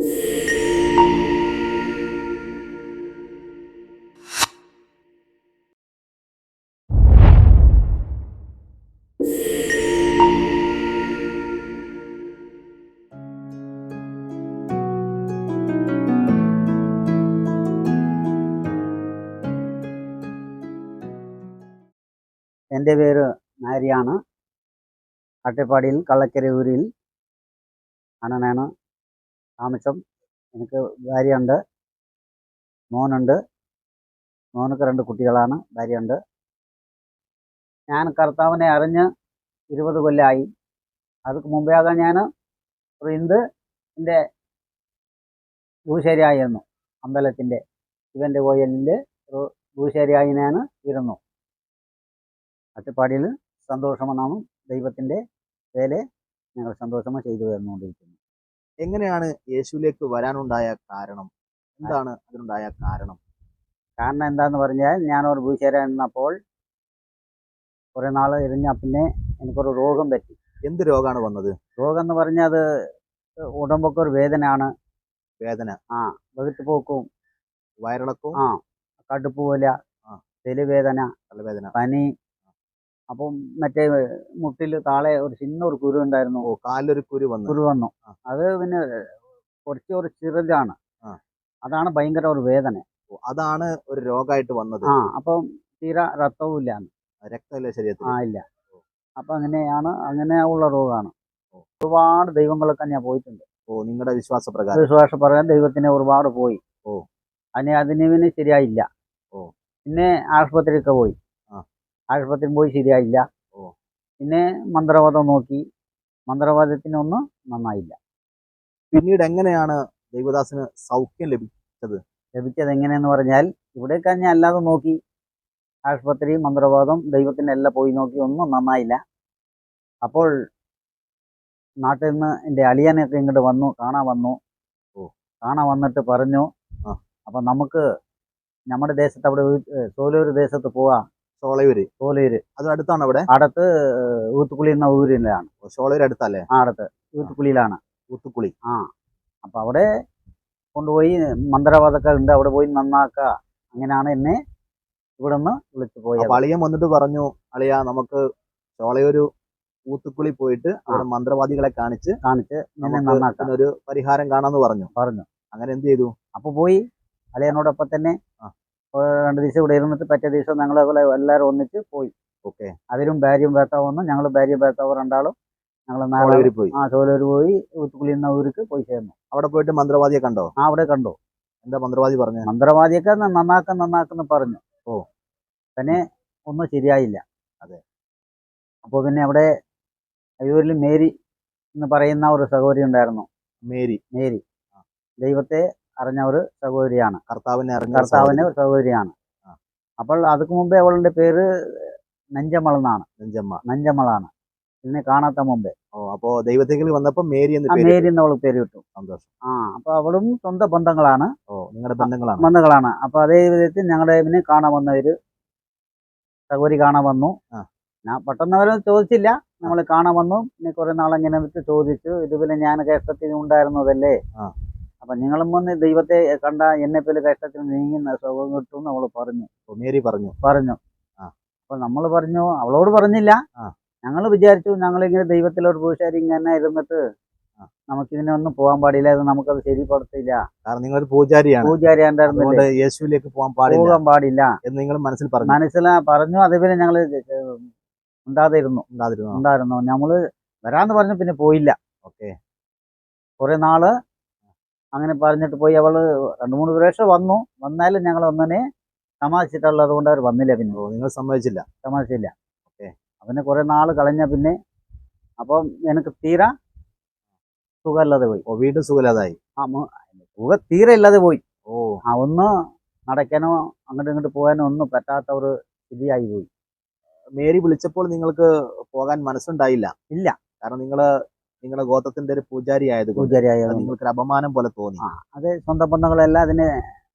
എന്റെ പേര് നാരിയാണ്. അട്ടപ്പാടിയിൽ കള്ളക്കര ഊരിൽ ആണ് എനിക്ക് ഭാര്യയുണ്ട്. മോനുണ്ട്. മോനക്ക് രണ്ട് കുട്ടികളാണ്. ഭാര്യയുണ്ട്. ഞാൻ കർത്താവിനെ അറിഞ്ഞ് ഇരുപത് കൊല്ലമായി അതുക്ക് മുമ്പേയാകാൻ ഞാൻ ഒരു ഇന്ത് എന്റെ ഭൂശരിയായിരുന്നു. അമ്പലത്തിന്റെ ശിവന്റെ കോയലിന്റെ ഒരു ഭൂശരിയായി ഞാൻ ഇരുന്നു. അട്ടപ്പാടിയിൽ സന്തോഷമെന്നാണ് ദൈവത്തിന്റെ വേല ഞങ്ങൾ സന്തോഷമായി ചെയ്തു വരുന്നുകൊണ്ടിരിക്കുന്നു എങ്ങനെയാണ് യേശുവിലേക്ക് വരാനുണ്ടായ കാരണം? എന്താണ് അതിനുണ്ടായ കാരണം? കാരണം എന്താന്ന് പറഞ്ഞാൽ ഞാനൊരു ഭൂശേര എന്നപ്പോൾ കുറേ നാൾ ഇരുന്ന പിന്നെ എനിക്കൊരു രോഗം പറ്റി. എന്ത് രോഗമാണ് വന്നത്? രോഗം എന്ന് പറഞ്ഞാൽ അത് ഉടമ്പൊക്കെ ഒരു വേദനയാണ്. വേദന. ആ വെകിട്ട് പോക്കും വയറിളക്കവും? ആ കടുപ്പ് പോലെ. തെലുവേദന. തലവേദന. പനി. അപ്പം മറ്റേ മുട്ടിൽ താളെ ഒരു ചിന്ന ഒരു കുരു ഉണ്ടായിരുന്നു. ഓ കാലൊരു കുരു വന്നു. കുരു വന്നു. അത് പിന്നെ കുറച്ച് ഒരു ചിറലാണ് അതാണ് ഭയങ്കര ഒരു വേദന. അതാണ് ഒരു രോഗമായിട്ട് വന്നത്. ആ അപ്പം തീരെ രക്തവും ഇല്ല രക്തമില്ല ശരീരത്തിൽ ആ ഇല്ല. അപ്പൊ അങ്ങനെയാണ് അങ്ങനെ ഉള്ള രോഗമാണ്. ഒരുപാട് ദൈവങ്ങളൊക്കെ ഞാൻ പോയിട്ടുണ്ട്. ഓ നിങ്ങളുടെ വിശ്വാസ പ്രകാരം വിശ്വാസ പ്രകാരം ദൈവത്തിനെ ഒരുപാട് പോയി. ഓ. അതിന് അതിന് പിന്നെ ശരിയായില്ല. ഓ. പിന്നെ ആശുപത്രിയൊക്കെ പോയി. ആശുപത്രിയിൽ പോയി ശരിയായില്ല. ഓ. പിന്നെ മന്ത്രവാദം നോക്കി. മന്ത്രവാദത്തിനൊന്നും നന്നായില്ല. പിന്നീട് എങ്ങനെയാണ് ദേവദാസിന് സൗഖ്യം ലഭിച്ചത്? ലഭിച്ചത് എങ്ങനെയെന്ന് പറഞ്ഞാൽ ഇവിടെ ഞാൻ അല്ലാതെ നോക്കി. ആശുപത്രി മന്ത്രവാദം ദൈവത്തിനെല്ലാം പോയി നോക്കി. ഒന്നും നന്നായില്ല. അപ്പോൾ നാട്ടിൽ നിന്ന് എന്റെ അളിയനൊക്കെ ഇങ്ങോട്ട് വന്നു. കാണാൻ വന്നു. ഓ. കാണാൻ വന്നിട്ട് പറഞ്ഞു. അപ്പം നമുക്ക് നമ്മുടെ ദേശത്ത് അവിടെ സോലൂർ ദേശത്ത് പോവാം. ഷോളയൂര് ഷോളയൂര് അത് അടുത്താണ് അവിടെ? അടുത്ത് ഊത്തുക്കുളി എന്ന ഊരിലാണ്. ഷോളയൂർ അടുത്തല്ലേ? ആ അടുത്ത്. ഊത്തുക്കുളിയിലാണ്. ഊത്തുക്കുളി. ആ. അപ്പൊ അവിടെ കൊണ്ടുപോയി മന്ത്രവാദമൊക്കെ ഉണ്ട് അവിടെ പോയി നന്നാക്ക. അങ്ങനെയാണ് എന്നെ ഇവിടെ നിന്ന് വിളിച്ചു പോയി അളിയൻ വന്നിട്ട് പറഞ്ഞു അളിയ നമുക്ക് ഷോളയൂർ ഊത്തുക്കുളി പോയിട്ട് അവിടെ മന്ത്രവാദികളെ കാണിച്ച് കാണിച്ച് എന്നെ ഒരു പരിഹാരം കാണാന്ന് പറഞ്ഞു. പറഞ്ഞു. അങ്ങനെ എന്ത് ചെയ്തു? അപ്പൊ പോയി അളിയനോടൊപ്പം തന്നെ രണ്ട് ദിവസം ഇവിടെ ഇരുന്നിട്ട് പറ്റേ ദിവസം ഞങ്ങൾ എല്ലാവരും ഒന്നിച്ച് പോയി. ഓക്കെ. അവരും ഭാര്യയും ഭർത്താവ് വന്നു. ഞങ്ങൾ ഭാര്യയും ഭർത്താവ് രണ്ടാളും ഞങ്ങൾ പോയി. ആ ചോലൂർ പോയി. ഊത്തുക്കുളി എന്ന ഊർക്ക് പോയി ചേർന്നു. അവിടെ പോയിട്ട് മന്ത്രവാദിയെ കണ്ടോ? ആ അവിടെ കണ്ടോ. എന്താ മന്ത്രവാദി പറഞ്ഞു? മന്ത്രവാദിയൊക്കെ നന്നാക്കാൻ നന്നാക്കുന്ന നന്നാക്കുന്നു പറഞ്ഞു. ഓ. പിന്നെ ഒന്നും ശരിയായില്ല. അതെ. അപ്പോൾ പിന്നെ അവിടെ അയ്യൂരിൽ മേരി എന്ന് പറയുന്ന ഒരു സഹോദരി ഉണ്ടായിരുന്നു. മേരി. മേരി. ദൈവത്തെ അറിഞ്ഞ ഒരു സഹോദരിയാണ്. കർത്താവിനെ അറിഞ്ഞ കർത്താവിന്റെ ഒരു സഹോദരിയാണ്. അപ്പോൾ അതുക്ക് മുമ്പേ അവളുടെ പേര് നെഞ്ചമൾ എന്നാണ്. നെഞ്ചമ്മ. നെഞ്ചമ്മളാണ്. ഇതിനെ കാണാത്ത മുമ്പേ. ഓ അപ്പോ ദൈവത്തേക്ക് വന്നപ്പോ മേരി എന്ന് മേരി എന്ന് അവൾക്ക് പേര് കിട്ടും സന്തോഷം. ആ അപ്പൊ അവളും സ്വന്തം ബന്ധങ്ങളാണ്. ഓ നിങ്ങളുടെ ബന്ധങ്ങളാണ്. ബന്ധങ്ങളാണ്. അപ്പൊ അതേ വിധത്തിൽ ഞങ്ങളുടെ ഇതിനെ കാണാൻ വന്നവര് സഹോദരി കാണാൻ വന്നു. ഞാൻ പെട്ടെന്ന് അവരെ ചോദിച്ചില്ല. നമ്മൾ കാണാൻ വന്നു. പിന്നെ കുറെ നാളെങ്ങനെ വെച്ച് ചോദിച്ചു. ഇതുപോലെ ഞാൻ കേസത്തിന് ഉണ്ടായിരുന്നതല്ലേ. അപ്പൊ നിങ്ങളും വന്ന് ദൈവത്തെ കണ്ട എന്നെ പോലെ കഷ്ടത്തിൽ നീങ്ങുന്ന സുഖം കിട്ടും അവൾ പറഞ്ഞു. മേരി പറഞ്ഞു. പറഞ്ഞു. അപ്പൊ നമ്മൾ പറഞ്ഞു അവളോട് പറഞ്ഞില്ല. ഞങ്ങൾ വിചാരിച്ചു ഞങ്ങളിങ്ങനെ ദൈവത്തിലൊരു പൂശാരി ഇങ്ങനെ ഇരുന്നിട്ട് നമുക്ക് നമുക്കിതിനെ ഒന്നും പോകാൻ പാടില്ല ഇത് നമുക്കത് ശരിപ്പെടുത്തില്ല. കാരണം നിങ്ങൾ പൂജാരിയാണ്. പൂജാരി ഉണ്ടായിരുന്നില്ലേ യേശുവിലേക്ക് പോകാൻ പാടില്ല പോകാൻ പാടില്ല. എന്ന് നിങ്ങൾ മനസ്സിൽ പറഞ്ഞു. മനസ്സിലാ പറഞ്ഞു അതേപോലെ ഞങ്ങൾ ഉണ്ടാതിരുന്നു. ഉണ്ടായിരുന്നു ഉണ്ടായിരുന്നു. നമ്മൾ വരാന്ന് പറഞ്ഞു പിന്നെ പോയില്ല. ഓക്കെ. കുറെ നാൾ അങ്ങനെ പറഞ്ഞിട്ട് പോയി. അവൾ രണ്ട് മൂന്ന് പ്രാവശ്യം വന്നു. വന്നാലും ഞങ്ങൾ ഒന്നിനെ സമ്മതിച്ചിട്ടുള്ളത് കൊണ്ട് അവർ വന്നില്ല പിന്നെ. നിങ്ങൾ സമ്മതിച്ചില്ല? സമ്മതിച്ചില്ല ഓക്കെ. അവന് കുറെ നാൾ കളഞ്ഞ പിന്നെ അപ്പം എനിക്ക് തീരെ സുഖമില്ലാതെ പോയി. ഓ വീണ്ടും സുഖമില്ലാതായി? ആ സുഖ തീര ഇല്ലാതെ പോയി. ഓ. ആ ഒന്ന് നടക്കാനോ അങ്ങോട്ടും ഇങ്ങോട്ട് പോകാനോ ഒന്നും പറ്റാത്ത ഒരു സ്ഥിതിയായി പോയി. മേരി വിളിച്ചപ്പോൾ നിങ്ങൾക്ക് പോകാൻ മനസ്സുണ്ടായില്ല? ഇല്ല. കാരണം നിങ്ങൾ നിങ്ങളുടെ ഗോത്രത്തിന്റെ ഒരു പൂജാരി ആയതുകൊണ്ട് നിങ്ങൾക്ക് അപമാനം പോലെ തോന്നി. അത് സ്വന്തം ബന്ധങ്ങളെല്ലാം അതിനെ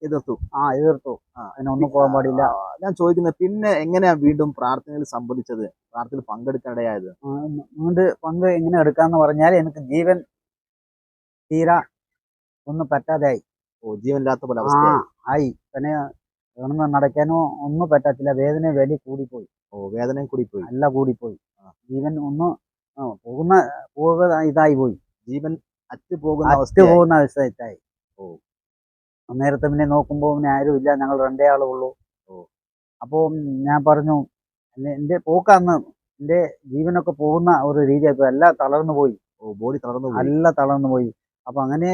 എതിർത്തു. ആ എതിർത്തു. അതിനൊന്നും പോകാൻ പാടില്ല. ഞാൻ ചോദിക്കുന്നത് പിന്നെ എങ്ങനെയാ വീണ്ടും പ്രാർത്ഥനയിൽ സംബന്ധിച്ചത്? പ്രാർത്ഥനയിൽ പങ്കെടുക്കാനിടയായത്? അതുകൊണ്ട് പങ്ക് എങ്ങനെ എടുക്കാന്ന് പറഞ്ഞാൽ എനിക്ക് ജീവൻ തീരാ ഒന്നും പറ്റാതെയായി. ഓ ജീവനില്ലാത്ത പോലെ അവസ്ഥ ആയി. പിന്നെ കിടന്ന് നടക്കാനോ ഒന്നും പറ്റത്തില്ല. വേദന വലിയ കൂടിപ്പോയി. ഓ വേദനയും കൂടിപ്പോയി. പോയി നല്ല കൂടിപ്പോയി. ജീവൻ ഒന്ന് പോകുന്ന പോക ഇതായി പോയി ജീവൻ അറ്റ് പോകുന്ന അറ്റ് പോകുന്ന അവസ്ഥ ഇതായി ഓ. നേരത്തെ പിന്നെ നോക്കുമ്പോൾ പിന്നെ ആരും ഇല്ല. ഞങ്ങൾ രണ്ടേ ആളേ ഉള്ളൂ. ഓ. അപ്പോൾ ഞാൻ പറഞ്ഞു എന്റെ പോക്കാന്ന് എന്റെ ജീവനൊക്കെ പോകുന്ന ഒരു രീതി രീതിയായി എല്ലാം തളർന്നു പോയി. ഓ ബോഡി തളർന്നു പോയി. എല്ലാം തളർന്നു പോയി. അപ്പൊ അങ്ങനെ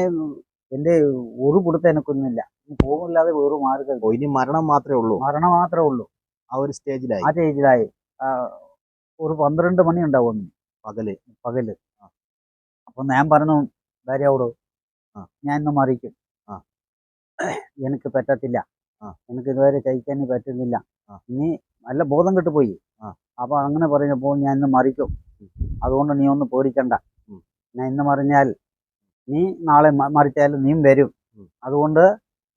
എന്റെ ഒരു കൊടുത്ത എനിക്കൊന്നുമില്ല. ഇനി പോകില്ലാതെ വേറെ മാർഗം ഓ ഇനി മരണം മാത്രമേ ഉള്ളൂ. മരണം മാത്രമേ ഉള്ളൂ. ആ ഒരു സ്റ്റേജിലായി. ആ സ്റ്റേജിലായി. ഒരു പന്ത്രണ്ട് മണി ഉണ്ടാവും പകൽ പകൽ. അപ്പൊ ഞാൻ പറഞ്ഞു ഭാര്യയോട് ആ. ഞാൻ ഇന്ന് മറിക്കും. എനിക്ക് പറ്റത്തില്ല. എനിക്ക് ഇതുവരെ കഴിക്കാൻ പറ്റുന്നില്ല. ആ. ഇനി നല്ല ബോധം കെട്ട് പോയി. ആ. അപ്പൊ അങ്ങനെ പറഞ്ഞപ്പോൾ ഞാൻ ഇന്ന് മറിക്കും. അതുകൊണ്ട് നീ ഒന്ന് പേടിക്കണ്ട. ഞാൻ ഇന്ന് മറിഞ്ഞാൽ നീ നാളെ മറിച്ചാലും നീയും വരും. അതുകൊണ്ട്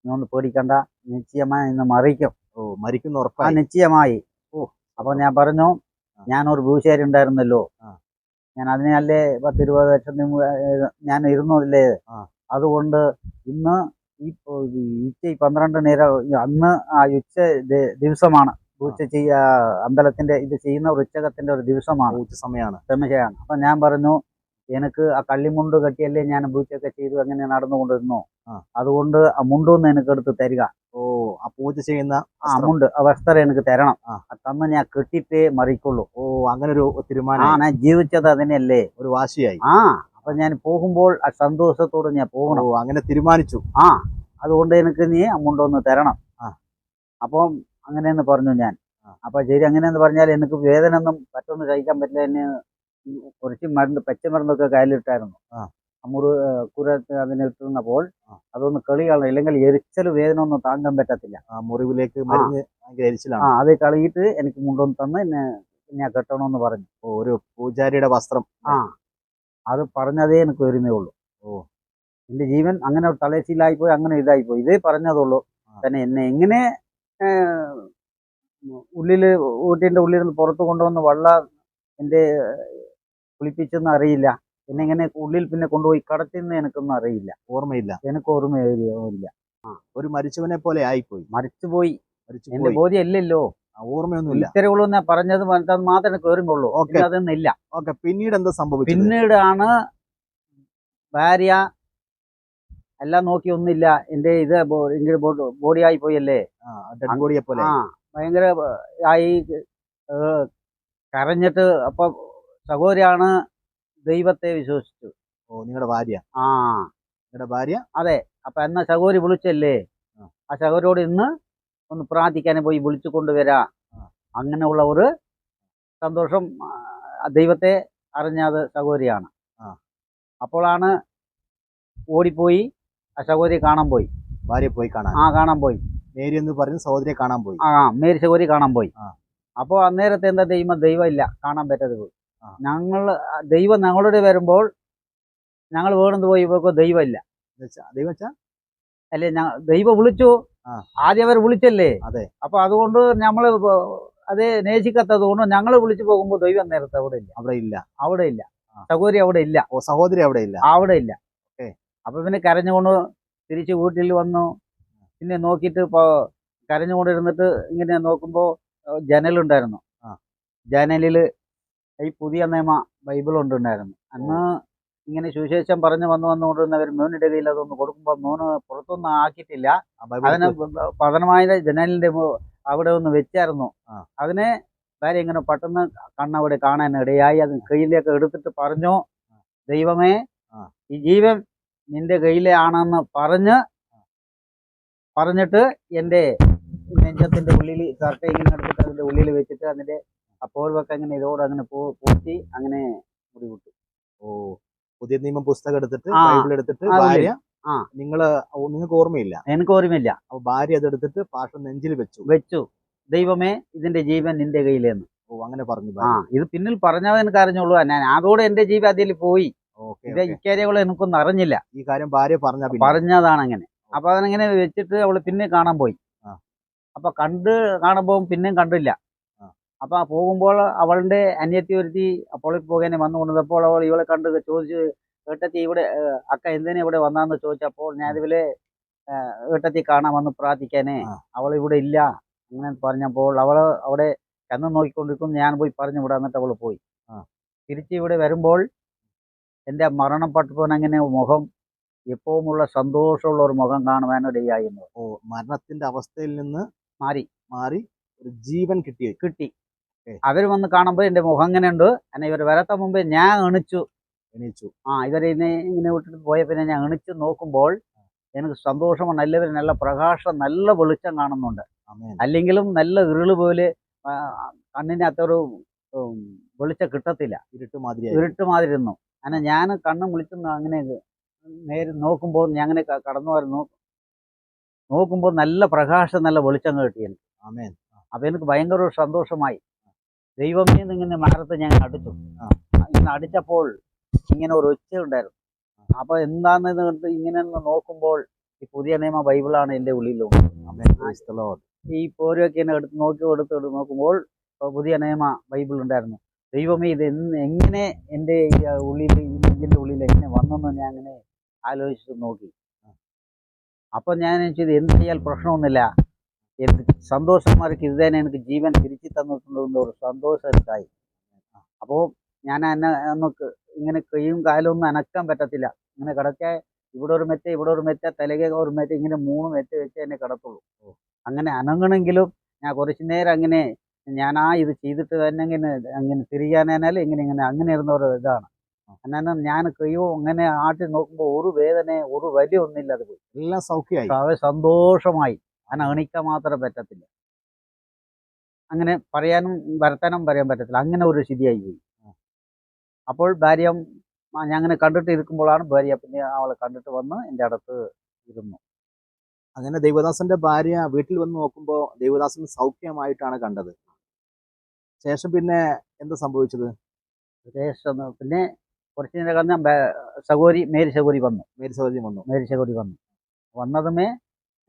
നീ ഒന്ന് പേടിക്കണ്ട. നിശ്ചയമായി ഇന്ന് മറിക്കും. ഓ മരിക്കുന്ന ഉറപ്പാ നിശ്ചയമായി. ഓ. അപ്പൊ ഞാൻ പറഞ്ഞു ആ. ഞാനൊരു ഭൂശേരി ഉണ്ടായിരുന്നല്ലോ ആ. ഞാൻ അതിനല്ലേ അല്ലേ പത്തിരുപത് ലക്ഷം ഞാൻ ഇരുന്നില്ലേ. അതുകൊണ്ട് ഇന്ന് ഈ ഉച്ച ഈ പന്ത്രണ്ട് നേരം അന്ന് ആ ഉച്ച ദിവസമാണ്. ഉച്ച ചെയ്യ അമ്പലത്തിന്റെ ഇത് ചെയ്യുന്ന ഒരു ഉച്ചകത്തിന്റെ ഒരു ദിവസമാണ്. ഉച്ച സമയമാണ്. സമയമാണ്. അപ്പൊ ഞാൻ പറഞ്ഞു എനിക്ക് ആ കള്ളിമുണ്ട് കെട്ടിയല്ലേ ഞാൻ പൂച്ചയൊക്കെ ചെയ്തു അങ്ങനെ നടന്നുകൊണ്ടിരുന്നു. അതുകൊണ്ട് ആ മുണ്ടൊന്ന് എനിക്ക് എടുത്ത് തരിക. ഓ ആ പൂജ ചെയ്യുന്ന ആ. മുണ്ട് ആ വസ്ത്രം എനിക്ക് തരണം. ആ. തന്ന് ഞാൻ കെട്ടിട്ടേ മറിക്കുള്ളൂ. ഓ അങ്ങനെ ഒരു തീരുമാനം ആ ഞാൻ ജീവിച്ചത് അതിനല്ലേ ഒരു വാശിയായി. ആ അപ്പൊ ഞാൻ പോകുമ്പോൾ ആ സന്തോഷത്തോടെ ഞാൻ ഓ പോകണം അങ്ങനെ തീരുമാനിച്ചു. ആ അതുകൊണ്ട് എനിക്ക് നീ ആ മുണ്ടൊന്ന് തരണം. ആ. അപ്പം അങ്ങനെയെന്ന് പറഞ്ഞു ഞാൻ. അപ്പൊ ശരി അങ്ങനെയെന്ന് പറഞ്ഞാൽ എനിക്ക് വേദന ഒന്നും പെട്ടെന്ന് കഴിക്കാൻ പറ്റില്ല എന്നെ കുറച്ച് മരുന്ന് പച്ചമരുന്നൊക്കെ കയ്യിലിട്ടായിരുന്നു. അമ്മൂറ് മുറി കുര അതിനെ ഇട്ടിരുന്നപ്പോൾ ആ. അതൊന്ന് കളിയാണ് ഇല്ലെങ്കിൽ എരിച്ചൽ വേദന ഒന്നും താങ്ങാൻ പറ്റത്തില്ല. ആ മുറിവിലേക്ക് മരുന്ന് ആ അത് കളിയിട്ട് എനിക്ക് മുണ്ടൊന്ന് തന്ന് എന്നെ ഞാൻ കെട്ടണമെന്ന് പറഞ്ഞു. ഒരു പൂജാരിയുടെ വസ്ത്രം. ആ. അത് പറഞ്ഞതേ എനിക്ക് ഒരുമയുള്ളൂ ഓ. എന്റെ ജീവൻ അങ്ങനെ തലേശീലായിപ്പോയി തലശീലായി പോയി അങ്ങനെ ഇതായി പോയി. ഇതേ പറഞ്ഞതുള്ളൂ. തന്നെ എന്നെ എങ്ങനെ ഉള്ളിൽ വീട്ടിന്റെ ഉള്ളിൽ നിന്ന് പുറത്ത് കൊണ്ടുവന്ന് വള്ള എന്റെ കുളിപ്പിച്ചെന്ന് അറിയില്ല. പിന്നെ ഇങ്ങനെ ഉള്ളിൽ പിന്നെ കൊണ്ടുപോയി കടത്തിന്ന് എനിക്കൊന്നും അറിയില്ല. ഓർമ്മയില്ല. എനിക്ക് ഓർമ്മയില്ല ഒരു മരിച്ചവനെ പോലെ ആയിപ്പോയി. മരിച്ചുപോയി മരിച്ചു എന്റെ ബോധ്യം അല്ലല്ലോ ഓർമ്മയൊന്നുമില്ല. ഇത്രേ ഉള്ളൂ ഞാൻ പറഞ്ഞത് മാത്രമേ എനിക്ക് ഓക്കെ. അതൊന്നുമില്ല. ഓക്കെ പിന്നീട് എന്താ സംഭവിച്ചത്? പിന്നീടാണ് ഭാര്യ എല്ലാം നോക്കി ഒന്നില്ല എന്റെ ഇത് ബോഡി ബോഡി ആയി പോയല്ലേ? ഭയങ്കര ആയി കരഞ്ഞിട്ട് അപ്പൊ സഹോദരിയാണ് ദൈവത്തെ വിശ്വസിച്ചു ഓ നിങ്ങളുടെ ഭാര്യ? ആ. നിങ്ങളുടെ ഭാര്യ? അതെ. അപ്പൊ എന്നാ സഹോദരി വിളിച്ചല്ലേ? ആ. സഹോദരിയോട് ഇന്ന് ഒന്ന് പ്രാർത്ഥിക്കാൻ പോയി വിളിച്ചു കൊണ്ടുവരാ. അങ്ങനെയുള്ള ഒരു സന്തോഷം ദൈവത്തെ അറിഞ്ഞത് സഹോദരിയാണ്. അപ്പോഴാണ് ഓടിപ്പോയി ആ സഹോദരി കാണാൻ പോയി. ഭാര്യ പോയി കാണാൻ. ആ കാണാൻ പോയി. മേരി എന്ന് പറഞ്ഞ് സഹോദരിയെ കാണാൻ പോയി. ആ മേരി സഹോദരി കാണാൻ പോയി. അപ്പോൾ അന്നേരത്തെ എന്താ ദൈവം? ദൈവം ഇല്ല. കാണാൻ പറ്റാതെ പോയി. ഞങ്ങൾ ദൈവം ഞങ്ങളുടെ വരുമ്പോൾ ഞങ്ങൾ വേണമെന്ന് പോയി ഇവർക്ക് ദൈവം ഇല്ല എന്നുവെച്ചാ- ദൈവം വെച്ചാ അല്ലേ ദൈവം വിളിച്ചു. ആദ്യം അവർ വിളിച്ചല്ലേ? അതെ. അപ്പൊ അതുകൊണ്ട് നമ്മൾ ഇപ്പൊ അതേ നേശിക്കാത്തത് കൊണ്ട് ഞങ്ങൾ വിളിച്ചു പോകുമ്പോൾ ദൈവം നേരത്തെ അവിടെ ഇല്ല. അവിടെ ഇല്ല. അവിടെ ഇല്ല. സഹോദരി അവിടെ ഇല്ല. ഓ സഹോദരി അവിടെ ഇല്ല. അവിടെ ഇല്ല. അപ്പൊ പിന്നെ കരഞ്ഞുകൊണ്ട് തിരിച്ച് വീട്ടിൽ വന്നു. പിന്നെ നോക്കിയിട്ട് ഇപ്പൊ കരഞ്ഞുകൊണ്ടിരുന്നിട്ട് ഇങ്ങനെ നോക്കുമ്പോ ഏഹ് ജനലുണ്ടായിരുന്നു. ആ. ഈ പുതിയ നിയമ ബൈബിൾ ഉണ്ടായിരുന്നു അന്ന് ഇങ്ങനെ സുവിശേഷം പറഞ്ഞു വന്നു വന്നുകൊണ്ടിരുന്നവർ മോനിന്റെ കയ്യിൽ അതൊന്ന് കൊടുക്കുമ്പോൾ മോന് പുറത്തൊന്നും ആക്കിയിട്ടില്ല. അതിന് പതനമായ ജനലിന്റെ അവിടെ ഒന്ന് വെച്ചായിരുന്നു. അതിനെ ഭാര്യ ഇങ്ങനെ പെട്ടെന്ന് കണ്ണവിടെ കാണാൻ ഇടയായി. അത് കയ്യിലേക്ക് എടുത്തിട്ട് പറഞ്ഞു ദൈവമേ ഈ ജീവൻ നിന്റെ കയ്യിലെ ആണെന്ന് പറഞ്ഞ് പറഞ്ഞിട്ട് എന്റെ നെഞ്ചത്തിന്റെ ഉള്ളിൽ ചർട്ട ഇങ്ങനെ എടുത്തിട്ട് അതിന്റെ ഉള്ളിൽ വെച്ചിട്ട് അതിന്റെ അപ്പോഴൊക്കെ അങ്ങനെ ഇതോടെ അങ്ങനെ പോ- പൂട്ടി അങ്ങനെ മുടി ഓ പുതിയ നിയമം പുസ്തകം എടുത്തിട്ട് ബൈബിൾ എടുത്തിട്ട് ഭാര്യ ആ. നിങ്ങൾ നിങ്ങൾക്ക് ഓർമ്മയില്ല? എനിക്ക് ഓർമ്മയില്ല. അപ്പൊ ഭാര്യ അതെടുത്തിട്ട് പാഷ നെഞ്ചിൽ വെച്ചു. വെച്ചു. ദൈവമേ ഇതിന്റെ ജീവൻ നിന്റെ കയ്യിലെന്ന്. ഓ അങ്ങനെ പറഞ്ഞു ആ ഇത് പിന്നിൽ പറഞ്ഞാൽ എനിക്ക് അറിഞ്ഞോളൂ. ഞാൻ അതോടെ എന്റെ ജീവൻ അതിൽ പോയി. ഓക്കെ ഇത് ഇക്കാര്യങ്ങൾ എനിക്കൊന്നും അറിഞ്ഞില്ല. ഈ കാര്യം ഭാര്യ പറഞ്ഞ പറഞ്ഞതാണ് അങ്ങനെ അപ്പൊ അതിനെ വെച്ചിട്ട് അവൾ പിന്നെ കാണാൻ പോയി. അപ്പൊ കണ്ട് കാണുമ്പോൾ പിന്നെയും കണ്ടില്ല. ആ. അപ്പൊ പോകുമ്പോൾ അവളുടെ അനിയത്തി ഒരുത്തി അപ്പോൾ പോകേനെ വന്നു കൊണ്ടപ്പോൾ അവൾ ഇവളെ കണ്ട് ചോദിച്ചു ഏട്ടത്തി ഇവിടെ അക്ക എന്തിനാ ഇവിടെ വന്നാന്ന് ചോദിച്ചപ്പോൾ ഞാൻ ഏഹ്, ഏട്ടത്തി കാണാൻ വന്ന് പ്രാർത്ഥിക്കാനേ അവൾ ഇവിടെ ഇല്ല. അങ്ങനെ പറഞ്ഞപ്പോൾ അവൾ അവിടെ ചെന്ന് നോക്കിക്കൊണ്ടിരിക്കുന്നു. ഞാൻ പോയി പറഞ്ഞു ഇവിടെ എന്നിട്ട് അവൾ പോയി. തിരിച്ച് ഇവിടെ വരുമ്പോൾ എന്റെ മരണപ്പെട്ടപ്പോൾ അങ്ങനെ മുഖം എപ്പോഴുമുള്ള സന്തോഷമുള്ള ഒരു മുഖം കാണുവാനിടയായിരുന്നു ഓ മരണത്തിന്റെ അവസ്ഥയിൽ നിന്ന് മാറി. മാറി ഒരു ജീവൻ കിട്ടി. കിട്ടി. അവർ വന്ന് കാണുമ്പോൾ എന്റെ മുഖം ഇങ്ങനെ ഉണ്ട് എന്നെ ഇവർ വരത്ത മുമ്പേ ഞാൻ എണിച്ചു. എണീച്ചു. ആ ഇവരെ ഇന്നെ ഇങ്ങനെ വിട്ടിട്ട് പോയ പിന്നെ ഞാൻ എണിച്ചു നോക്കുമ്പോൾ എനിക്ക് സന്തോഷമാണ് നല്ലവർ നല്ല പ്രകാശം നല്ല വെളിച്ചം കാണുന്നുണ്ട്. അല്ലെങ്കിലും നല്ല ഇരുൾ പോലെ കണ്ണിനകത്തൊരു വെളിച്ചം കിട്ടത്തില്ല. ഇരുട്ട് മാതിരി ഇരുട്ട് മാതിരി ഇരുന്നു അങ്ങനെ ഞാൻ കണ്ണും വിളിക്കുന്ന അങ്ങനെ നേരെ നോക്കുമ്പോൾ ഞാൻ അങ്ങനെ കടന്നു വരുന്നു. നോക്കുമ്പോൾ നല്ല പ്രകാശം നല്ല വെളിച്ചം കിട്ടി എനിക്ക്. അപ്പൊ എനിക്ക് ഭയങ്കര സന്തോഷമായി. ദൈവമേ ഇങ്ങനെ മരത്ത് ഞാൻ അടിച്ചു. ഇങ്ങനെ അടിച്ചപ്പോൾ ഇങ്ങനെ ഒരു ഒച്ച ഉണ്ടായിരുന്നു. അപ്പൊ എന്താന്ന് ഇത് ഇങ്ങനെ നോക്കുമ്പോൾ ഈ പുതിയ നിയമ ബൈബിളാണ് എന്റെ ഉള്ളിലുള്ളത്. ഈ പോരൊക്കെ എന്നെ എടുത്ത് നോക്കി എടുത്ത് എടുത്ത് നോക്കുമ്പോൾ പുതിയ നിയമ ബൈബിൾ ഉണ്ടായിരുന്നു. ദൈവമേ ഇത് എന്ന് എങ്ങനെ എന്റെ ഈ ഉള്ളിൽ ഈ നെഞ്ചിന്റെ ഉള്ളിൽ എങ്ങനെ വന്നെന്ന് ഞാൻ അങ്ങനെ ആലോചിച്ച് നോക്കി. അപ്പം ഞാൻ ചെയ്ത് എന്ത് ചെയ്യാൻ പ്രശ്നമൊന്നുമില്ല. എന്ത് സന്തോഷമാർ തന്നെ എനിക്ക് ജീവൻ തിരിച്ചു തന്നിട്ടുണ്ടെന്ന ഒരു സന്തോഷം എനിക്കായി അപ്പോൾ ഞാൻ എന്നെ നമുക്ക് ഇങ്ങനെ കൈയും കാലും ഒന്നും അനക്കാൻ പറ്റത്തില്ല. ഇങ്ങനെ കിടക്കാൻ ഇവിടെ ഒരു മെറ്റ ഇവിടെ ഒരു മെറ്റ തലക ഒരു മെറ്റ ഇങ്ങനെ മൂന്ന് മെറ്റ വെച്ച് എന്നെ കിടത്തുള്ളൂ. അങ്ങനെ അനങ്ങണമെങ്കിലും ഞാൻ കുറച്ച് നേരം അങ്ങനെ ഞാൻ ആ ഇത് ചെയ്തിട്ട് തന്നെ ഇങ്ങനെ അങ്ങനെ തിരിയാനാൽ ഇങ്ങനെ ഇങ്ങനെ അങ്ങനെ ഇരുന്ന ഒരു ഇതാണ്. അങ്ങനെ ഞാൻ കയ്യോ അങ്ങനെ ആട്ടി നോക്കുമ്പോൾ ഒരു വേദന ഒരു വലിയ ഒന്നുമില്ല അത് പോയി. എല്ലാം സൗഖ്യമായി സന്തോഷമായി. അങ്ങനെ എണിക്കാൻ മാത്രം പറ്റത്തില്ല. അങ്ങനെ പറയാനും വർത്തനം പറയാൻ പറ്റത്തില്ല. അങ്ങനെ ഒരു സ്ഥിതിയായി പോയി. അപ്പോൾ ഭാര്യ ഞാൻ അങ്ങനെ കണ്ടിട്ട് ഇരിക്കുമ്പോഴാണ് ഭാര്യ പിന്നെ അവളെ കണ്ടിട്ട് വന്ന് എന്റെ അടുത്ത് ഇരുന്നു. അങ്ങനെ ദേവദാസന്റെ ഭാര്യ വീട്ടിൽ വന്ന് നോക്കുമ്പോൾ ദേവദാസൻ സൗഖ്യമായിട്ടാണ് കണ്ടത്. ശേഷം പിന്നെ എന്താ സംഭവിച്ചത്? ശേഷം പിന്നെ കുറച്ച് നേരം കഴിഞ്ഞ സഹോരി മേരി സഹോരി വന്നു. മേരി സഗോരി വന്നു. മേരി സഹോരി വന്നു. വന്നതുമേ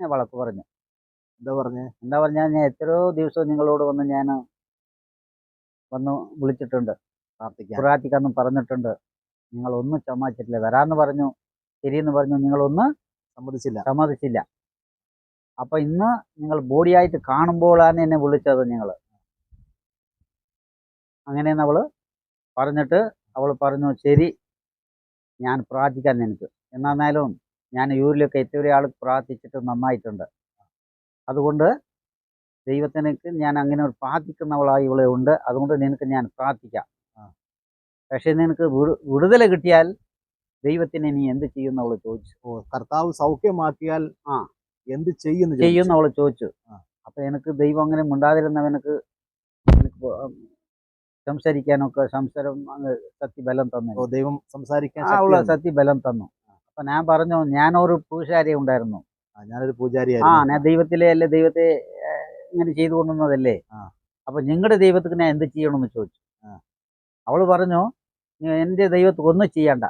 ഞാൻ വളക്ക് പറഞ്ഞു. എന്താ പറഞ്ഞേ? എന്താ പറഞ്ഞാൽ ഞാൻ എത്രയോ ദിവസം നിങ്ങളോട് വന്ന് ഞാൻ വന്ന് വിളിച്ചിട്ടുണ്ട്. പ്രാർത്ഥിക്കാൻ. പ്രാർത്ഥിക്കാന്നും പറഞ്ഞിട്ടുണ്ട്. നിങ്ങളൊന്നും സമ്മതിച്ചിട്ടില്ല വരാന്ന് പറഞ്ഞു. ശരിയെന്ന് പറഞ്ഞു. നിങ്ങളൊന്ന് സമ്മതിച്ചില്ല. സമ്മതിച്ചില്ല. അപ്പൊ ഇന്ന് നിങ്ങൾ ബോഡിയായിട്ട് കാണുമ്പോഴാണ് എന്നെ വിളിച്ചത് നിങ്ങൾ അങ്ങനെ അവൾ പറഞ്ഞിട്ട് അവൾ പറഞ്ഞു ശരി ഞാൻ പ്രാർത്ഥിക്കാൻ നിനക്ക്. എന്നാന്നാലും ഞാൻ യൂരിലൊക്കെ എത്തിയ ആൾ പ്രാർത്ഥിച്ചിട്ട് നന്നായിട്ടുണ്ട്. അതുകൊണ്ട് ദൈവത്തിനക്ക് ഞാൻ അങ്ങനെ ഒരു പ്രാർത്ഥിക്കുന്നവളായി ഇവളെ ഉണ്ട്. അതുകൊണ്ട് നിനക്ക് ഞാൻ പ്രാർത്ഥിക്കാം. പക്ഷേ നിനക്ക് വിടുതൽ വിടുതല കിട്ടിയാൽ ദൈവത്തിന് നീ എന്ത് ചെയ്യുന്ന അവൾ ചോദിച്ചു കർത്താവ് സൗഖ്യമാക്കിയാൽ ആ. എന്ത് ചെയ്യുന്നു ചെയ്യുന്ന അവൾ ചോദിച്ചു. അപ്പൊ എനിക്ക് ദൈവം അങ്ങനെ മിണ്ടാതിരുന്നവനക്ക് എനിക്ക് സംസാരിക്കാനൊക്കെ സംസാരം സത്യബലം സത്യ ബലം തന്നു ദൈവം സംസാരിക്കാൻ അവൾ സത്യബലം തന്നു. അപ്പൊ ഞാൻ പറഞ്ഞു ഞാനൊരു പൂശാരി ഉണ്ടായിരുന്നു. ആ, ഞാനൊരു ആ ഞാൻ ദൈവത്തിലെ അല്ലേ ദൈവത്തെ ഇങ്ങനെ ചെയ്തു കൊണ്ടുവന്നതല്ലേ. അപ്പൊ നിങ്ങളുടെ ദൈവത്തിന് ഞാൻ എന്ത് ചെയ്യണമെന്ന് ചോദിച്ചു. അവൾ അവൾ പറഞ്ഞു "നീ എന്റെ ദൈവത്തിന് ഒന്നും ചെയ്യണ്ട.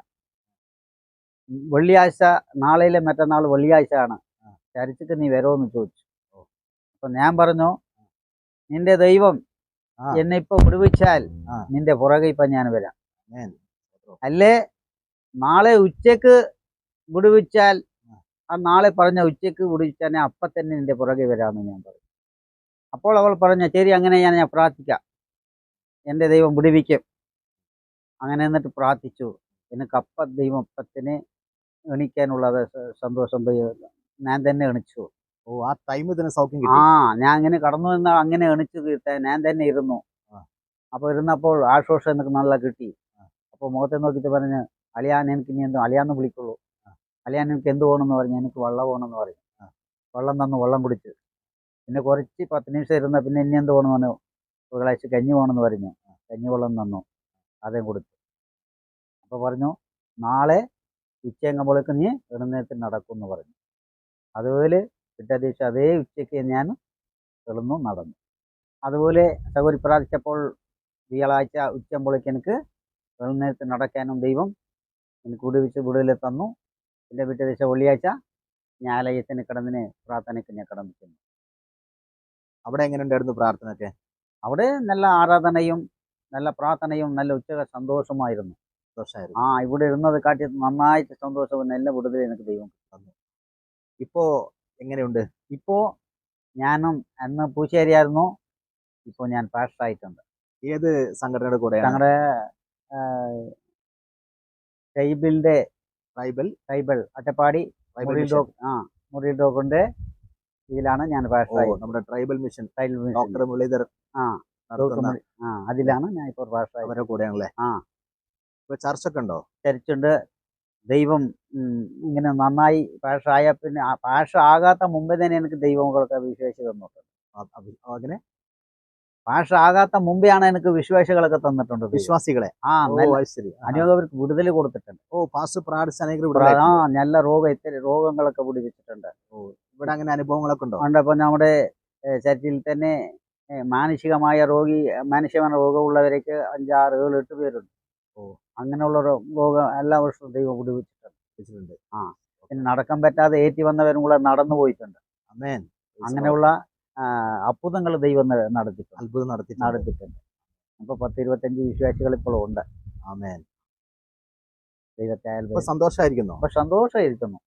വെള്ളിയാഴ്ച നാളെയിലെ മറ്റന്നാൾ വെള്ളിയാഴ്ച ആണ്. ചരിച്ചിട്ട് നീ വരുമോന്ന് ചോദിച്ചു. അപ്പൊ ഞാൻ പറഞ്ഞു നിന്റെ ദൈവം എന്നെ ഇപ്പൊ വിടുവിച്ചാൽ നിന്റെ പുറകെ ഇപ്പൊ ഞാൻ വരാം. അല്ലേ? നാളെ ഉച്ചയ്ക്ക് വിടുവിച്ചാൽ ആ. നാളെ പറഞ്ഞ ഉച്ചയ്ക്ക് കുടിച്ചാൽ ഞാൻ അപ്പം തന്നെ എന്റെ പുറകെ വരാമെന്ന് ഞാൻ പറഞ്ഞു. അപ്പോൾ അവൾ പറഞ്ഞ ശരി അങ്ങനെ ഞാൻ ഞാൻ പ്രാർത്ഥിക്കാം. എന്റെ ദൈവം വിടുവിക്കും. അങ്ങനെ എന്നിട്ട് പ്രാർത്ഥിച്ചു. എനിക്ക് അപ്പ ദൈവം അപ്പത്തിന് എണിക്കാനുള്ളത് സന്തോഷം ഞാൻ തന്നെ എണിച്ചു. ഓ ആ ടൈമിൽ തന്നെ സൗഖ്യം ആ ഞാൻ അങ്ങനെ കടന്നു വന്ന അങ്ങനെ എണിച്ചു കിട്ടാൻ ഞാൻ തന്നെ ഇരുന്നു. അപ്പോൾ ഇരുന്നപ്പോൾ ആശ്വാസം എനിക്ക് നല്ല കിട്ടി. അപ്പോൾ മുഖത്തെ നോക്കിയിട്ട് പറഞ്ഞ് അലിയാൻ എനിക്ക് ഇനി എന്തോ അലിയാന്ന് വിളിക്കുള്ളൂ. അലിയാൻ എനിക്ക് എന്ത് വേണമെന്ന് പറഞ്ഞു? എനിക്ക് വെള്ളം വേണമെന്ന് പറഞ്ഞു. വെള്ളം തന്നു വെള്ളം കുടിച്ച്. പിന്നെ കുറച്ച് പത്ത് നിമിഷം ഇരുന്ന പിന്നെ ഇനി എന്ത് വേണമെന്ന് പറഞ്ഞു? ഒരു ഗ്ലാസ് കഞ്ഞി വേണമെന്ന് പറഞ്ഞു. കഞ്ഞി വെള്ളം തന്നു. അതേ കൊടുത്തു അപ്പോൾ പറഞ്ഞു നാളെ ഉച്ചയങ്ങുമ്പോഴേക്ക് നീ എഴുന്നേറ്റ് നടക്കും എന്ന് പറഞ്ഞു. അതുപോലെ പിറ്റേ ദിവസം അതേ ഉച്ചയ്ക്ക് ഞാൻ എളുന്നു നടന്നു. അതുപോലെ സൗകര്യ പ്രാർത്ഥിച്ചപ്പോൾ വ്യാഴാഴ്ച ഉച്ചയാകുമ്പോഴേക്ക് എനിക്ക് എഴുന്നേറ്റ് നടക്കാനും ദൈവം എനിക്ക് വിടുവിച്ച് വിടുതൽ തന്നു. പിന്നെ പിറ്റേ ദിവസം വെള്ളിയാഴ്ച ഞാലയത്തിന് കിടന്നിന് പ്രാർത്ഥനയ്ക്ക് ഞാൻ കടന്നു ചെന്നു. അവിടെ എങ്ങനെ ഉണ്ടായിരുന്നു പ്രാർത്ഥനയൊക്കെ? അവിടെ നല്ല ആരാധനയും നല്ല പ്രാർത്ഥനയും നല്ല ഉച്ചക സന്തോഷമായിരുന്നു. സന്തോഷമായിരുന്നു. ആ ഇവിടെ ഇരുന്നത് കാട്ടി നന്നായിട്ട് സന്തോഷവും നല്ല വിടുതൽ എനിക്ക് ദൈവം തന്നു. ഇപ്പോൾ എങ്ങനെയുണ്ട്? ഇപ്പോൾ ഞാനും അന്ന് പൂച്ചേരിയായിരുന്നു ഇപ്പോൾ ഞാൻ പാസ്റ്റർ ആയിട്ടുണ്ട് ഏത് സംഘടനയുടെ കൂടെ ഞങ്ങളുടെ ട്രൈബിളിന്റെ ട്രൈബൽ ട്രൈബൽ അട്ടപ്പാടി മുറിൽ ഡോഗ് ആ മുറിൽ ഉണ്ട്. ഇതിലാണ് ഞാൻ നമ്മുടെ tribal mission. Tribal. Doctor Muralidhar ആ ആ അതിലാണ് ഞാൻ ഇപ്പോൾ അവരുടെ കൂടെയാണല്ലേ? ആ. ഇപ്പൊ ചർച്ചൊക്കെ ഉണ്ടോ? ചരിച്ചുണ്ട്. ദൈവം ഇങ്ങനെ നന്നായി പാഷായ പിന്നെ പാഷ ആകാത്ത മുമ്പേ തന്നെ എനിക്ക് ദൈവങ്ങളൊക്കെ വിശ്വാസി തന്നിട്ടുണ്ട്. അങ്ങനെ പാസ്റ്റർ ആകാത്ത മുമ്പെയാണ് എനിക്ക് വിശ്വാസികളൊക്കെ തന്നിട്ടുണ്ട് വിശ്വാസികളെ? ആ ശരി. അനേകവർക്ക് വിടുതൽ കൊടുത്തിട്ടുണ്ട്. ഓ പാസ് പ്രാർത്ഥിച്ച ആ നല്ല രോഗം ഇത്തിരി രോഗങ്ങളൊക്കെ പിടിപ്പിച്ചിട്ടുണ്ട്. ഇവിടെ അങ്ങനെ അനുഭവങ്ങളൊക്കെ ഉണ്ടോ? ഉണ്ട് അപ്പൊ നമ്മുടെ ചർച്ചിൽ തന്നെ മാനുഷികമായ മാനസികമായ രോഗി മാനസികമായ രോഗമുള്ളവരേക്ക് അഞ്ചാറ് ഏഴ് എട്ട് പേരുണ്ട്. ഓ. അങ്ങനെയുള്ള രോഗം എല്ലാ വർഷവും ദൈവം പിടിപ്പിച്ചിട്ടുണ്ട്. ആ. പിന്നെ നടക്കാൻ പറ്റാതെ ഏറ്റി വന്നവരും കൂടെ നടന്നു പോയിട്ടുണ്ട്. അമേൻ അങ്ങനെയുള്ള അത്ഭുതങ്ങൾ ദൈവം നടത്തിട്ടുണ്ട് നടത്തിയിട്ടുണ്ട്. അത്ഭുതം നടത്തി നടത്തിയിട്ടുണ്ട്. അപ്പൊ പത്ത് ഇരുപത്തഞ്ച് വിശ്വാസികൾ ഇപ്പോഴും ഉണ്ട്. ആമേൻ. ദൈവത്തെ അയാൽ ഇപ്പൊ സന്തോഷമായിരിക്കുന്നു അപ്പൊ സന്തോഷമായിരിക്കുന്നു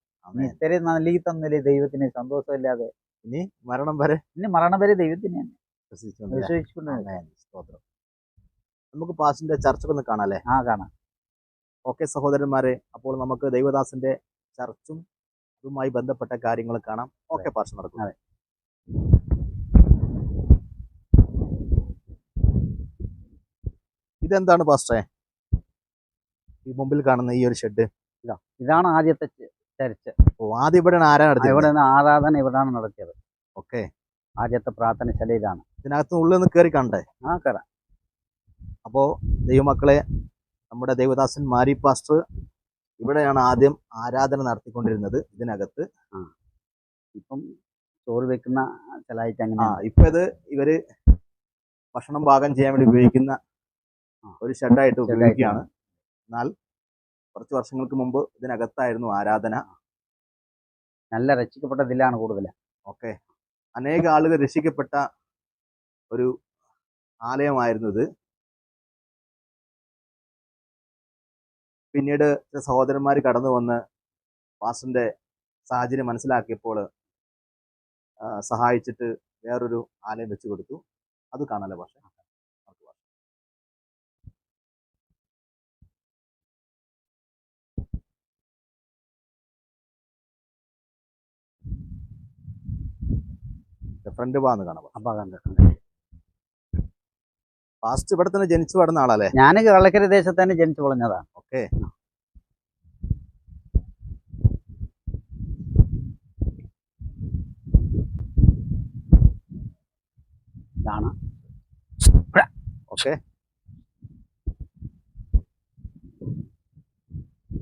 ഇത്രയും നൽകി തന്നില്ലേ ദൈവത്തിന് സന്തോഷമില്ലാതെ ഇനി മരണം വരെ ഇനി മരണം വരെ ദൈവത്തിന്. സ്തോത്രം. നമുക്ക് പാസിന്റെ ചർച്ചൊക്കെ ഒന്ന് കാണാല്ലേ ആ കാണാം. ഓക്കെ സഹോദരന്മാരെ അപ്പോൾ നമുക്ക് ദൈവദാസന്റെ ചർച്ചും അതുമായി ബന്ധപ്പെട്ട കാര്യങ്ങൾ കാണാം. ഓക്കെ പാസ് നടക്കും. അതെ. ഇതെന്താണ് പാസ്റ്ററെ ഈ മുമ്പിൽ കാണുന്ന ഈ ഒരു ഷെഡ് ഇതാണ് ആദ്യത്തെ ചർച്ച് ഓ ആദ്യം ഇവിടെ ആരാധന ആ, നടത്തിയത്? ഇവിടെ നിന്ന് ആരാധന ഇവിടെയാണ് നടത്തിയത്. ഓക്കെ. ആദ്യത്തെ പ്രാർത്ഥന ഇതാണ് ഇതിനകത്ത് ഉള്ളിൽ നിന്ന് കയറി കണ്ടേ ആ കയറാം അപ്പോ ദൈവമക്കളെ നമ്മുടെ ദൈവദാസൻ മാരി പാസ്റ്റർ ഇവിടെയാണ് ആദ്യം ആരാധന നടത്തിക്കൊണ്ടിരുന്നത് ഇതിനകത്ത്. ഇപ്പം ചോറ് വെക്കുന്ന ആ അങ്ങനെ ഇപ്പൊ ഇത് ഇവർ ഭക്ഷണം പാകം ചെയ്യാൻ വേണ്ടി ഉപയോഗിക്കുന്ന ഒരു ഷെഡായിട്ട് ഉപയോഗിക്കുകയാണ്. എന്നാൽ കുറച്ച് വർഷങ്ങൾക്ക് മുമ്പ് ഇതിനകത്തായിരുന്നു ആരാധന. നല്ല രക്ഷിക്കപ്പെട്ട ഇതിലാണ് കൂടുതൽ. ഓക്കെ. അനേക ആളുകൾ രക്ഷിക്കപ്പെട്ട ഒരു ആലയമായിരുന്നു ഇത്. പിന്നീട് സഹോദരന്മാർ കടന്നു വന്ന് പാസ്റ്ററിന്റെ സാഹചര്യം മനസ്സിലാക്കിയപ്പോൾ സഹായിച്ചിട്ട് വേറൊരു ആലയം വെച്ചു കൊടുത്തു. അത് കാണാലോ പക്ഷേ ഫ്രണ്ട് ഭാഗം കാണാം ഫാസ്റ്റ് കണ്ടിട്ടുണ്ട് ഫാസ്റ്റ് ഇവിടെ തന്നെ ജനിച്ചു വളർന്ന ആളല്ലേ? ഞാൻ കള്ളക്കര ദേശത്ത് തന്നെ ജനിച്ചു വളഞ്ഞതാണ് ഓക്കെ ഇതാണ്. ഓക്കെ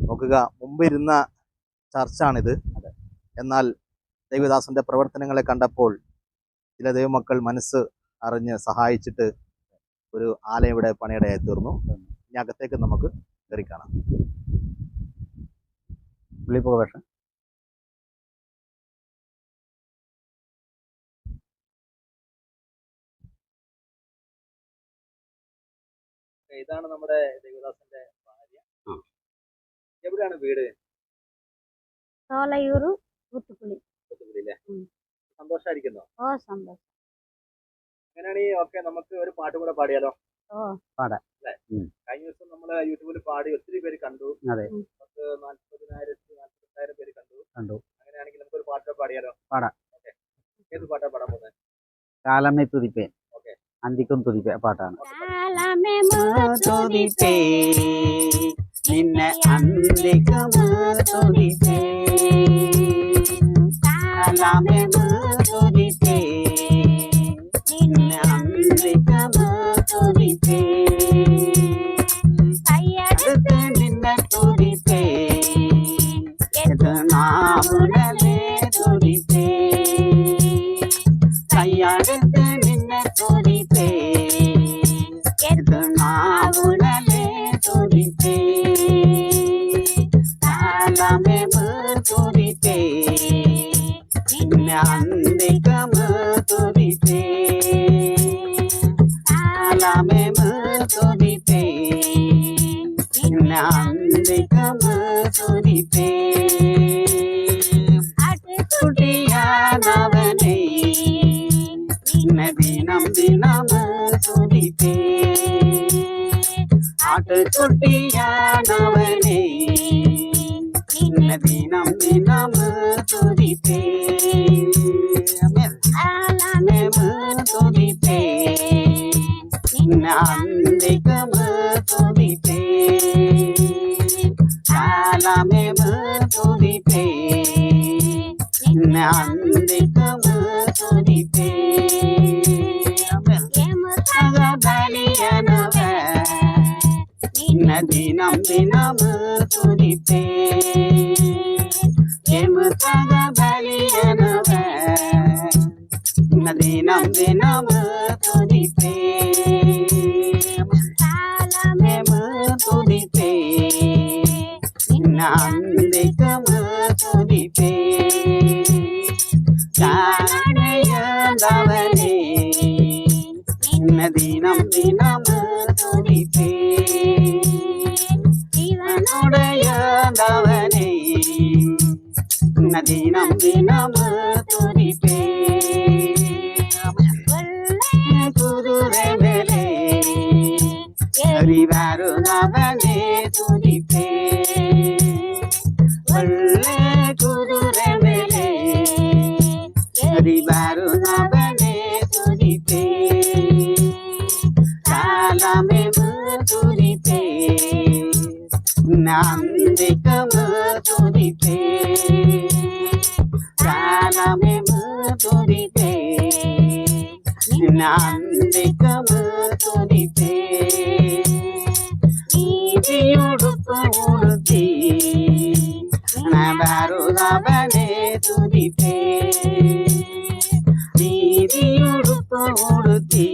നോക്കുക മുമ്പ് ഇരുന്ന ചർച്ചാണിത്. എന്നാൽ ദൈവദാസന്റെ പ്രവർത്തനങ്ങളെ കണ്ടപ്പോൾ ചില ദൈവമക്കൾ മനസ്സ് അറിഞ്ഞ് സഹായിച്ചിട്ട് ഒരു ആലയം ഇവിടെ പണിയടയായി തീർന്നു. ഇനി അകത്തേക്ക് നമുക്ക് കയറി കാണാം. പുള്ളിപ്പുക ഇതാണ് നമ്മുടെ ദൈവദാസന്റെ ഭാര്യ. എവിടെയാണ് വീട്? സോലയൂರು ഊത്തുകുളി കൊത്തുപുലിയിലെ ഉം. സന്തോഷമായിരിക്കുന്നോ ഓ സന്തോഷം. അങ്ങനെയാണെങ്കിൽ ഓക്കെ നമുക്ക് ഒരു പാട്ട് കൂടെ പാടിയാലോ? ഓ. കഴിഞ്ഞ ദിവസം നമ്മൾ യൂട്യൂബിൽ പാടി ഒത്തിരി പേര് കണ്ടു. അതെ. പത്ത് നാല്പതിനായിരത്തി നാല്പത്തിരണ്ടായിരം പേര് കണ്ടു. കണ്ടു. അങ്ങനെയാണെങ്കിൽ നമുക്ക് ഒരു പാട്ട് പാടിയാലോ? പാടാം. ഓക്കെ. ഏത് പാട്ടാ പാടാൻ പോകുന്നത് കാലമേ തുതിപ്പേ. ഓക്കെ. അന്തിക്കും തുതിപ്പേ പാട്ടാണ്. കാലമേ തുതിപ്പേ. നിന്നെ അന്തിക്കും തുതിപ്പേ. കാലമേ തുതിപ്പേ നിന്നെ അന്തിക്കും തുതിപ്പേ അടുത്ത് നിന്നെ തുതിപ്പേ ഇത് നാവുടലേ തുതിപ്പേ കയ്യടുത്ത് നിന്നെ തുതിപ്പേ ഇത് നാവുടലേ ಅಂದಿಕ ತುರಿತೆ ಕಾಲಮೆ ತುರಿತೆ ನಿನ್ನ ಅಂದಿಕ ತುರಿತೆ அட்டுட்டியானவனே நின்ன தினம் தினம் துதித்தே அட்டுட்டியானவனே ദിനം തുതിപ്പേ ആലമേ തുതിപ്പേ ഇന്ന അന്തികം തുതിപ്പേ ആലമേ തുതിപ്പേ ഇന്ന അന്തികം ഇന്ന ദിനം ദിനം തുതിപ്പേ എമുതക ബലിയനവേ ഇന്ന ദിനം ദിനം തുതിപ്പേ എമു തുതിപ്പേ ഇന്ന അന്തികം തുതിപ്പേ കാണയന്തവനേ ഇന്ന దినం దినము తురిపే కుదురెమెలే హరివారు నవలే తురిపే ಒಳ್ಳೆ ಗುರುರ ಮೇಲೆ ಹರಿಬಾರು ನವನೆ ತುರಿತೆ ಕಾಲ ಮೇವು ತುರಿತೆ ನಾಂದಿಕ ತುರಿತೆ തുതിപ്പേ നന്ദിക്കമു തുതിപ്പേ കാലമെമു തുതിപ്പേ നന്ദിക്കമു തുതിപ്പേ നീതിയുടുപ്പ് ഉടുത്തി നവരുതവനെ തുതിപ്പേ നീതിയുടുപ്പ് ഉടുത്തി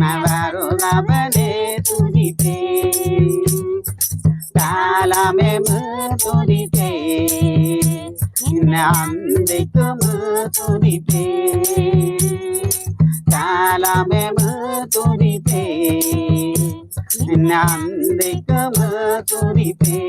നവരുതവനെ തുതിപ്പേ കാലമെമു തുതിപ്പേ നന്ദിക്കുമു തുതിപ്പേ കാലമെമു തുതിപ്പേ നന്ദിക്കുമു തുതിപ്പേ